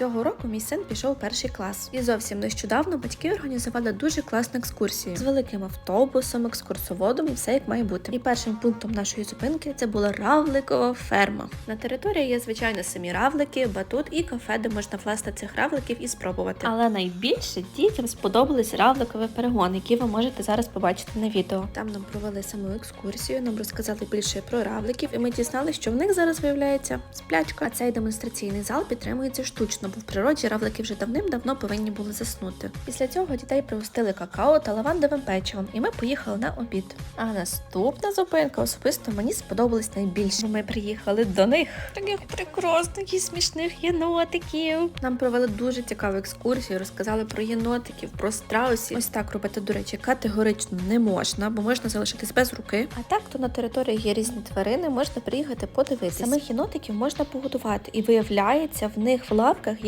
Цього року мій син пішов перший клас, і зовсім нещодавно батьки організували дуже класну екскурсію з великим автобусом, екскурсоводом і все як має бути. І першим пунктом нашої зупинки це була равликова ферма. На території є звичайно самі равлики, батут і кафе, де можна власти цих равликів і спробувати. Але найбільше дітям сподобались равликові перегони, які ви можете зараз побачити на відео. Там нам провели саму екскурсію, нам розказали більше про равликів, і ми дізналися, що в них зараз виявляється сплячка. А цей демонстраційний зал підтримується штучно, бо в природі равлики вже давним-давно повинні були заснути. Після цього дітей пригостили какао та лавандовим печивом, і ми поїхали на обід. А наступна зупинка особисто мені сподобалась найбільше. Ми приїхали до них. Таких прекрасних і смішних єнотиків. Нам провели дуже цікаву екскурсію, розказали про єнотиків, про страусів. Ось так робити, до речі, категорично не можна, бо можна залишитись без руки. А так, то на території є різні тварини, можна приїхати подивитися. Самих єнотиків можна погодувати, і виявляється, в них в лапках